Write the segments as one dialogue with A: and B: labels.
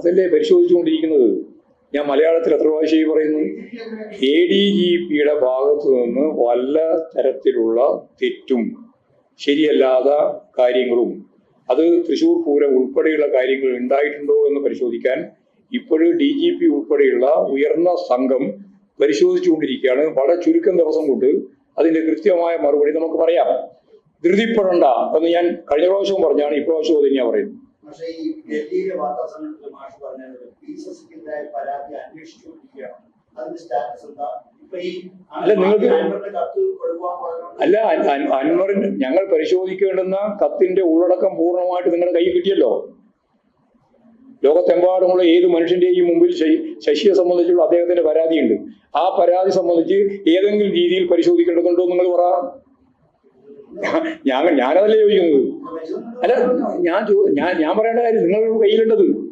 A: അതല്ലേ പരിശോധിച്ചുകൊണ്ടിരിക്കുന്നത്? ഞാൻ മലയാളത്തിൽ എത്ര പ്രാവശ്യമായി പറയുന്നു? എ ഡി ജി പിയുടെ ഭാഗത്തു നിന്ന് വല്ല തരത്തിലുള്ള തെറ്റും ശരിയല്ലാത്ത കാര്യങ്ങളും അത് തൃശൂർ പൂരം ഉൾപ്പെടെയുള്ള കാര്യങ്ങൾ ഉണ്ടായിട്ടുണ്ടോ എന്ന് പരിശോധിക്കാൻ ഇപ്പോഴും ഡി ജി പി ഉൾപ്പെടെയുള്ള ഉയർന്ന സംഘം പരിശോധിച്ചുകൊണ്ടിരിക്കുകയാണ്. വളരെ ചുരുക്കം ദിവസം കൊണ്ട് അതിന്റെ കൃത്യമായ മറുപടി നമുക്ക് പറയാം. ധൃതിപ്പെടണ്ട എന്ന് ഞാൻ കഴിഞ്ഞ പ്രാവശ്യവും പറഞ്ഞാണ് ഇപ്രാവശ്യവും അത് തന്നെയാണ് പറയുന്നത്.
B: പക്ഷേ ഈ ഡൽഹിയിലെ വാർത്താ സമ്മേളനത്തിൽ മാഷ് പറഞ്ഞത് പി എസ് സിക്കെതിരായ പരാതി അന്വേഷിച്ചുകൊണ്ടിരിക്കുകയാണ്. അതിന്റെ സ്റ്റാറ്റസ് എന്താ?
A: അല്ല, നിങ്ങൾക്ക് അല്ല അൻ- അൻ- അൻവറിന് ഞങ്ങൾ പരിശോധിക്കേണ്ടുന്ന കത്തിന്റെ ഉള്ളടക്കം പൂർണമായിട്ട് നിങ്ങളുടെ കയ്യിൽ കിട്ടിയല്ലോ. ലോകത്തെമ്പാടുമുള്ള ഏത് മനുഷ്യന്റെയും മുമ്പിൽ ശശി- ശശിയെ സംബന്ധിച്ചുള്ള അദ്ദേഹത്തിന്റെ പരാതിയുണ്ട്. ആ പരാതി സംബന്ധിച്ച് ഏതെങ്കിലും രീതിയിൽ പരിശോധിക്കേണ്ടതുണ്ടോ നിങ്ങൾ പറ. ഞാൻ ഞാനതല്ലേ ചോദിക്കുന്നത്? അല്ല ഞാൻ ഞാൻ ഞാൻ പറയേണ്ട കാര്യം നിങ്ങളുടെ കയ്യിലുണ്ടത്.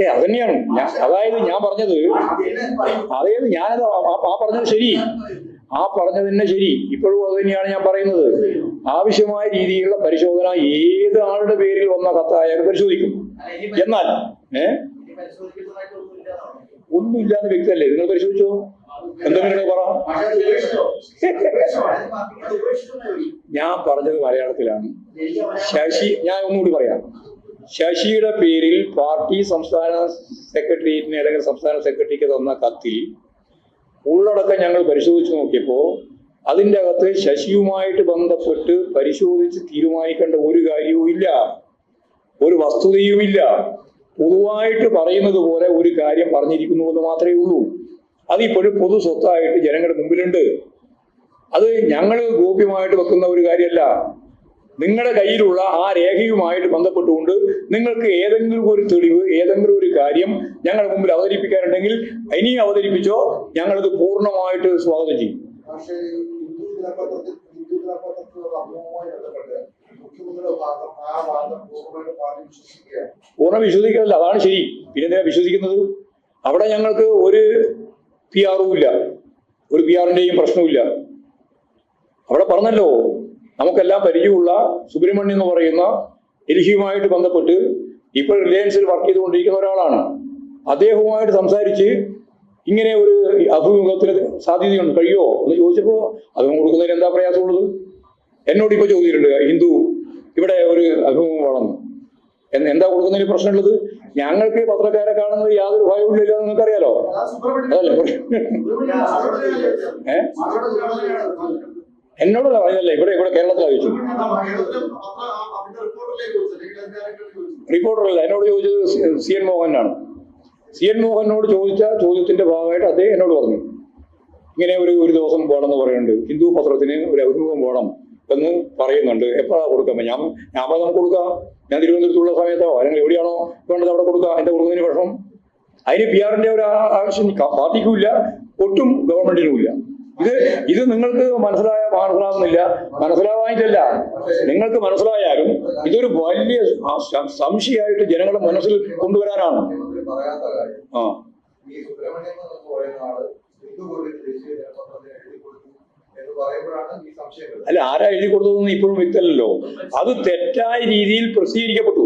A: ഏ അത് തന്നെയാണ് അതായത് ഞാൻ പറഞ്ഞത് അതായത് ഞാനത് ആ- പറഞ്ഞത് ശരി. ആ പറഞ്ഞത് തന്നെ ശരി. ഇപ്പോഴും അത് തന്നെയാണ് ഞാൻ പറയുന്നത്. ആവശ്യമായ രീതിയിലുള്ള പരിശോധന ഏത് ആളുടെ പേരിൽ വന്ന കത്തായാലും പരിശോധിക്കും. എന്നാൽ ഏ? ഒന്നുമില്ലാത്ത വ്യക്തമല്ലേ നിങ്ങൾ പരിശോധിച്ചോ? എന്തെങ്കിലും പറ. ഞാൻ പറഞ്ഞത് മലയാളത്തിലാണ്. ശശി ഞാൻ ഒന്നുകൂടി പറയാം. ശശിയുടെ പേരിൽ പാർട്ടി സംസ്ഥാന സെക്രട്ടേറിയറ്റിന് അല്ലെങ്കിൽ സംസ്ഥാന സെക്രട്ടറിക്ക് തന്ന കത്തിൽ ഉള്ളടക്കം ഞങ്ങൾ പരിശോധിച്ച് നോക്കിയപ്പോൾ അതിന്റെ അകത്ത് ശശിയുമായിട്ട് ബന്ധപ്പെട്ട് പരിശോധിച്ച് തീരുമാനിക്കേണ്ട ഒരു കാര്യവും ഇല്ല. ഒരു വസ്തുതയുമില്ല പൊതുവായിട്ട് പറയുന്നത് പോലെ ഒരു കാര്യം പറഞ്ഞിരിക്കുന്നു എന്ന് മാത്രമേ ഉള്ളൂ. അതിപ്പോഴും പൊതു സ്വത്തായിട്ട് ജനങ്ങളുടെ മുമ്പിലുണ്ട്. അത് ഞങ്ങൾ ഗോപ്യമായിട്ട് വെക്കുന്ന ഒരു കാര്യമല്ല. നിങ്ങളുടെ കയ്യിലുള്ള ആ രേഖയുമായിട്ട് ബന്ധപ്പെട്ടുകൊണ്ട് നിങ്ങൾക്ക് ഏതെങ്കിലും ഒരു തെളിവ് ഏതെങ്കിലും ഒരു കാര്യം ഞങ്ങളുടെ മുമ്പിൽ അവതരിപ്പിക്കാനുണ്ടെങ്കിൽ ഇനി അവതരിപ്പിച്ചോ ഞങ്ങളത് പൂർണമായിട്ട് സ്വാഗതം ചെയ്യും. പൂർണ വിശ്വസിക്കുന്നില്ല അതാണ് ശരി. പിന്നെ വിശ്വസിക്കുന്നത്? അവിടെ ഞങ്ങൾക്ക് ഒരു പി ആറും ഇല്ല. ഒരു പി ആറിന്റെയും പ്രശ്നവുമില്ല. അവിടെ പറഞ്ഞല്ലോ നമുക്കെല്ലാം പരിചയമുള്ള സുബ്രഹ്മണ്യം എന്ന് പറയുന്ന ഡൽഹിയുമായിട്ട് ബന്ധപ്പെട്ട് ഇപ്പോൾ റിലയൻസിൽ വർക്ക് ചെയ്തുകൊണ്ടിരിക്കുന്ന ഒരാളാണ്. അദ്ദേഹവുമായിട്ട് സംസാരിച്ച് ഇങ്ങനെ ഒരു അഭിമുഖത്തിന് സാധ്യതയുണ്ട്. കഴിയോ എന്ന് ചോദിച്ചപ്പോൾ അഭിമുഖം കൊടുക്കുന്നതിന് എന്താ പ്രയാസമുള്ളത്? എന്നോട് ഇപ്പോൾ ചോദിച്ചിട്ടുണ്ട് ഹിന്ദു ഇവിടെ ഒരു അഭിമുഖം വേണമെന്ന് എന്താ കൊടുക്കുന്നതിന് പ്രശ്നമുള്ളത്? ഞങ്ങൾക്ക് ഈ പത്രക്കാരെ കാണുന്നത് യാതൊരു ഭയവും ഇല്ല നിങ്ങൾക്ക് നിങ്ങൾക്കറിയാലോ? അതല്ലേ? എന്നോടല്ല പറഞ്ഞല്ലേ ഇവിടെ ഇവിടെ കേരളത്തിൽ ചോദിച്ചു റിപ്പോർട്ടറല്ല എന്നോട് ചോദിച്ചത് സി- എൻ മോഹനാണ്. സി എൻ മോഹനോട് ചോദിച്ച ചോദ്യത്തിന്റെ ഭാഗമായിട്ട് അദ്ദേഹം എന്നോട് പറഞ്ഞു. ഇങ്ങനെ ഒരു ഒരു ദിവസം വേണമെന്ന് പറയുന്നുണ്ട്. ഹിന്ദു പത്രത്തിന് ഒരു അഭിമുഖം പോകണം എന്ന് പറയുന്നുണ്ട്. എപ്പോഴാണ് കൊടുക്കുമ്പോൾ ഞാൻ ഞാൻ നമുക്ക് കൊടുക്കാം. ഞാൻ തിരുവനന്തപുരത്തുള്ള സമയത്തോ അല്ലെങ്കിൽ എവിടെയാണോ വേണ്ടത് അവിടെ കൊടുക്കാം. എന്റെ കൊടുക്കുന്നതിന് വിഷം അതിന് പി ആറിന്റെ ഒരു ആവശ്യം പാർട്ടിക്കുമില്ല ഒട്ടും ഗവൺമെന്റിനും ഇല്ല ഇത് ഇത് നിങ്ങൾക്ക് മനസ്സിലായ മനസ്സിലാകുന്നില്ല മനസ്സിലാവാനില്ല നിങ്ങൾക്ക് മനസ്സിലായാലും ഇതൊരു വലിയ സംശയമായിട്ട് ജനങ്ങളുടെ മനസ്സിൽ കൊണ്ടുവരാനാണ്. ആ. അല്ല ആരാ എഴുതി കൊടുത്തതെന്ന് ഇപ്പോഴും വ്യക്തല്ലല്ലോ അത് തെറ്റായ രീതിയിൽ പ്രസിദ്ധീകരിക്കപ്പെട്ടു.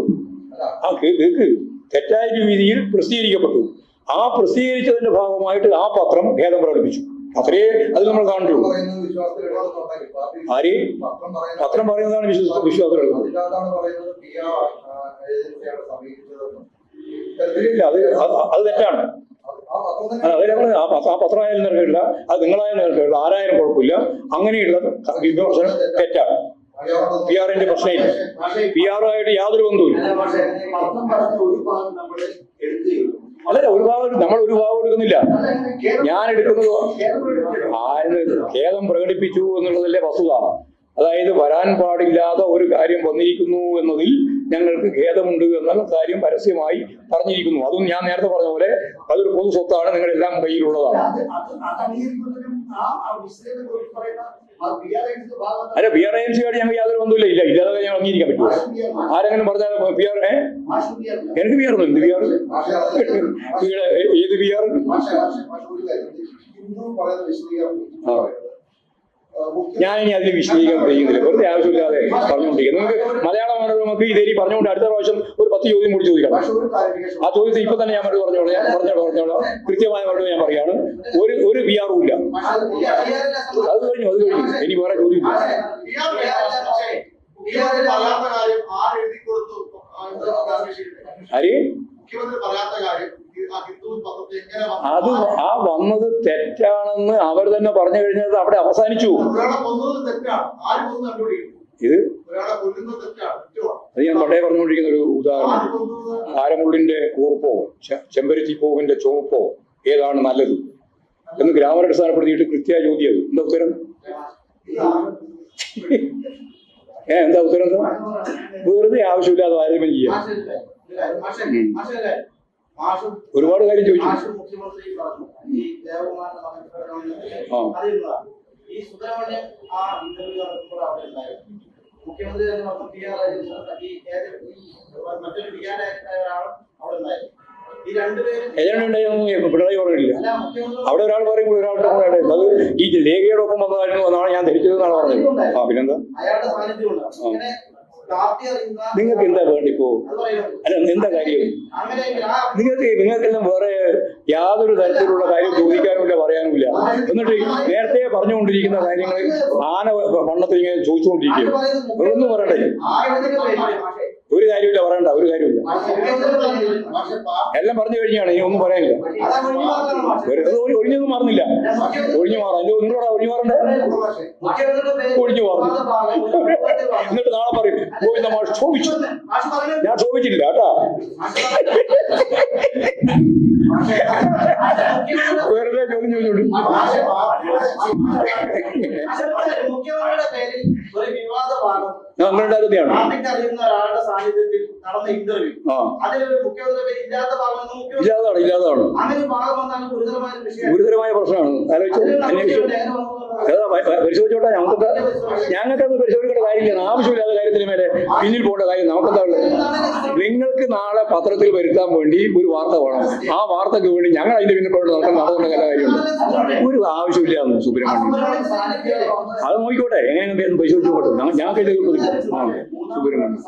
A: ആ കേക്ക്. തെറ്റായ രീതിയിൽ പ്രസിദ്ധീകരിക്കപ്പെട്ടു. ആ പ്രസിദ്ധീകരിച്ചതിന്റെ ഭാഗമായിട്ട് ആ പത്രം ഭേദം പ്രകടിപ്പിച്ചു. അത്രേ അത് നമ്മൾ കാണുള്ളൂ ആര്?
C: പത്രം
A: പറയുന്നതാണ് വിശ്വസ വിശ്വാസം അത് തെറ്റാണ്.
C: ആ
A: പത്രമായാലും നിരക്കില്ല അത് നിങ്ങളായാലും നിരക്കില്ല ആരായാലും കുഴപ്പമില്ല. അങ്ങനെയുള്ള വിമർശനം തെറ്റാണ്. പി ആറിന്റെ പ്രശ്നമില്ല. പി ആറുമായിട്ട് യാതൊരു ബന്ധവുമില്ല. അല്ലല്ല ഒരു ഭാഗം നമ്മൾ ഒരു ഭാഗം എടുക്കുന്നില്ല. ഞാൻ എടുക്കുന്നത് ആര് ഖേദം പ്രകടിപ്പിച്ചു എന്നുള്ളതല്ലേ വസ്തുത. അതായത് വരാൻ പാടില്ലാത്ത ഒരു കാര്യം വന്നിരിക്കുന്നു എന്നതിൽ ഞങ്ങൾക്ക് ഖേദമുണ്ട് എന്നുള്ള കാര്യം പരസ്യമായി പറഞ്ഞിരിക്കുന്നു. അതും ഞാൻ നേരത്തെ പറഞ്ഞ പോലെ അതൊരു പൊതു സ്വത്താണ് നിങ്ങളെല്ലാം കയ്യിലുള്ളതാണ്. അല്ല ബി ആർ എം സിയായിട്ട് ഞങ്ങൾക്ക് യാതൊരു ബന്ധമില്ല ഇല്ല ഇല്ലാതെ ഞാൻ അംഗീകരിക്കാൻ പറ്റുമോ? ആരെങ്കിലും പറഞ്ഞാൽ ബി ആർ ഏ. എനിക്ക് ബി ആർ എന്ത് ബി ആർ? ഏത് ബി ആർ?
C: ഹിന്ദു പറയുന്ന വിശദീകരണം.
A: ആ. ഞാൻ ഇനി അതിൽ വിശദീകരണം ചെയ്യുന്നില്ല. വെറുതെ ആവശ്യമില്ലാതെ പറഞ്ഞുകൊണ്ടിരിക്കുന്നത് നിങ്ങൾക്ക് മലയാള മനോരമക്ക് ഇതേ പറഞ്ഞുകൊണ്ട് അടുത്ത പ്രാവശ്യം ഒരു പത്ത് ചോദ്യം കൂടി ചോദിക്കണം. ആ ചോദ്യത്തിൽ ഇപ്പൊ തന്നെ ഞാൻ മറുപടി പറഞ്ഞോളാം. ഞാൻ പറഞ്ഞോളാം പറഞ്ഞോളാം. കൃത്യമായ മറുപടി ഞാൻ പറയാണ് ഒരു ഒരു വി ആറും ഇല്ല. അത് കഴിഞ്ഞു അത് കഴിഞ്ഞു. ഇനി വേറെ ചോദ്യം
C: ആര്? മുഖ്യമന്ത്രി പറയാത്ത കാര്യം ഈ ആ ഹിന്ദു പത്രത്തിൽ എങ്ങനെ
A: അത് ആ വന്നത് തെറ്റാണെന്ന് അവർ തന്നെ പറഞ്ഞു കഴിഞ്ഞത് അവിടെ അവസാനിച്ചു. ഇത് അത് ഞാൻ പണ്ടേ പറഞ്ഞുകൊണ്ടിരിക്കുന്ന ഒരു ഉദാഹരണം. ആരമുള്ളിന്റെ കൂർപ്പോ ചെ- ചെമ്പരത്തി പൂവിന്റെ ചുവപ്പോ ഏതാണ് നല്ലത്? എന്ന് ഗ്രാമർ അടിസ്ഥാനപ്പെടുത്തിയിട്ട് കൃത്യ ചോദ്യം അത്. എന്താ ഉത്തരം? ഏ എന്താ ഉത്തരം? വെറുതെ ആവശ്യമില്ലാതെ താരതമ്യം ചെയ്യാം. ഒരുപാട് കാര്യം ചോദിച്ചു.
B: മുഖ്യമന്ത്രി ഈ അവിടെ ഉണ്ടായിരുന്നു. മുഖ്യമന്ത്രി തന്നെ പറഞ്ഞു പി ആർ ഈ ഏത് ഈ മറ്റൊരു പി ആർ ഒരാളും അവിടെ ഉണ്ടായിരുന്നു. ഈ രണ്ടുപേരും
A: ഏജന്റ് പിണറായി പറഞ്ഞില്ല അവിടെ ഒരാൾ പറയും ഒരാളുടെ കൂടെ. അത് ഈ ലേഖയോടൊപ്പം വന്നതായിരുന്നു എന്നാണ് ഞാൻ ധരിച്ചത് എന്നാണ് പറഞ്ഞത്. ആ പിന്നെന്താ? നിങ്ങൾക്ക് എന്താ
B: വേണ്ടിപ്പോ
A: അല്ല എന്താ കാര്യം? നിങ്ങൾക്ക് നിങ്ങൾക്കെല്ലാം വേറെ യാതൊരു തരത്തിലുള്ള കാര്യം ചോദിക്കാനുമില്ല പറയാനുമില്ല. എന്നിട്ട് നേരത്തെ പറഞ്ഞുകൊണ്ടിരിക്കുന്ന കാര്യങ്ങൾ ആന വണ്ണത്തിൽ ഇങ്ങനെ ചോദിച്ചുകൊണ്ടിരിക്കും. ഒന്നും പറയണ്ടേ? ഒരു കാര്യമില്ല പറയണ്ട ഒരു കാര്യമില്ല. എല്ലാം പറഞ്ഞു കഴിഞ്ഞാണ് ഇനി ഒന്നും പറയാനില്ല. ഒഴിഞ്ഞൊന്നും മാറുന്നില്ല. ഒഴിഞ്ഞു മാറാം. എന്തോ നിങ്ങളോടാ ഒഴിഞ്ഞു മാറണ്ടേ? ഒഴിഞ്ഞു മാറുന്നു. എന്നിട്ട് നാളെ പറയും ഗോവിന്ദ മാഷ്
B: ചോദിച്ചു
A: ഞാൻ ചോദിച്ചില്ല കേട്ടാ. വെറുതെ ചോദ്യം ചോദിച്ചോണ്ട് നിങ്ങളുടെ
B: ഭാഗമെന്ന് മുഖ്യമന്ത്രി
A: ഇല്ലാതാണ് ഇല്ലാതാണ്
B: ഗുരുതരമായ
A: പ്രശ്നമാണ്. ആലോചിച്ചു അന്വേഷിച്ചു. പരിശോധിച്ചോട്ടെ? ഞങ്ങൾക്കൊക്കെ ഞങ്ങൾക്കത് പരിശോധിക്കേണ്ട കാര്യമില്ല. ആവശ്യമില്ലാത്ത കാര്യത്തിന് മേലെ പിന്നിൽ പോകേണ്ട കാര്യം നമുക്കെന്താ നിങ്ങൾക്ക് നാളെ പത്രത്തിൽ വരുത്താൻ വേണ്ടി ഒരു വാർത്ത വേണം. ആ വാർത്തക്ക് വേണ്ടി ഞങ്ങൾ അതിന്റെ പിന്നിൽ പോകേണ്ട നടക്കാൻ എല്ലാ കാര്യമുണ്ട് ഒരു ആവശ്യമില്ലാന്ന് സുബ്രഹ്മണ്യം അത് നോക്കിക്കോട്ടെ. എങ്ങനെയാണ് പരിശോധിച്ചു ഞങ്ങൾ- ഞാൻ ഇത് കൊടുക്കും ആ സുബ്രഹ്മണ്യം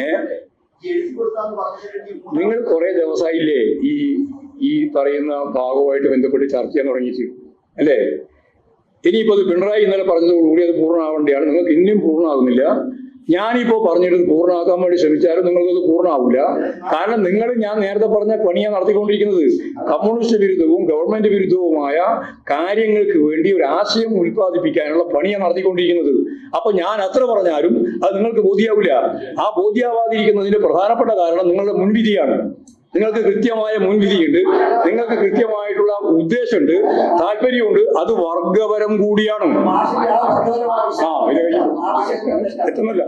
A: ഏ? നിങ്ങൾ കുറെ ദിവസമായില്ലേ ഈ ഈ പറയുന്ന ഭാഗവുമായിട്ട് ബന്ധപ്പെട്ട് ചർച്ച ചെയ്യാൻ തുടങ്ങിയിട്ട്? അല്ലേ? ഇനിയിപ്പോ അത് പിണറായി ഇന്നലെ പറഞ്ഞതോടുകൂടി അത് പൂർണമാവേണ്ടിയാണ്. നിങ്ങൾക്ക് ഇന്നും പൂർണമാകുന്നില്ല ഞാനിപ്പോ പറഞ്ഞിട്ട് പൂർണമാക്കാൻ വേണ്ടി ശ്രമിച്ചാലും നിങ്ങൾക്കത് പൂർണമാവില്ല. കാരണം നിങ്ങൾ ഞാൻ നേരത്തെ പറഞ്ഞ പണിയാണ് നടത്തിക്കൊണ്ടിരിക്കുന്നത്. കമ്മ്യൂണിസ്റ്റ് വിരുദ്ധവും ഗവൺമെന്റ് വിരുദ്ധവുമായ കാര്യങ്ങൾക്ക് വേണ്ടി ഒരു ആശയം ഉൽപ്പാദിപ്പിക്കാനുള്ള പണിയാണ് നടത്തിക്കൊണ്ടിരിക്കുന്നത്. അപ്പൊ ഞാൻ അത്ര പറഞ്ഞാലും അത് നിങ്ങൾക്ക് ബോധ്യാവില്ല. ആ ബോധ്യാവാതിരിക്കുന്നതിന്റെ പ്രധാനപ്പെട്ട കാരണം നിങ്ങളുടെ മുൻവിധിയാണ്. നിങ്ങൾക്ക് കൃത്യമായ മുൻവിധിയുണ്ട്. നിങ്ങൾക്ക് കൃത്യമായിട്ടുള്ള ഉദ്ദേശമുണ്ട് താല്പര്യമുണ്ട് അത് വർഗപരം കൂടിയാണ് ആ ഇത് കഴിഞ്ഞു എത്തുന്നില്ല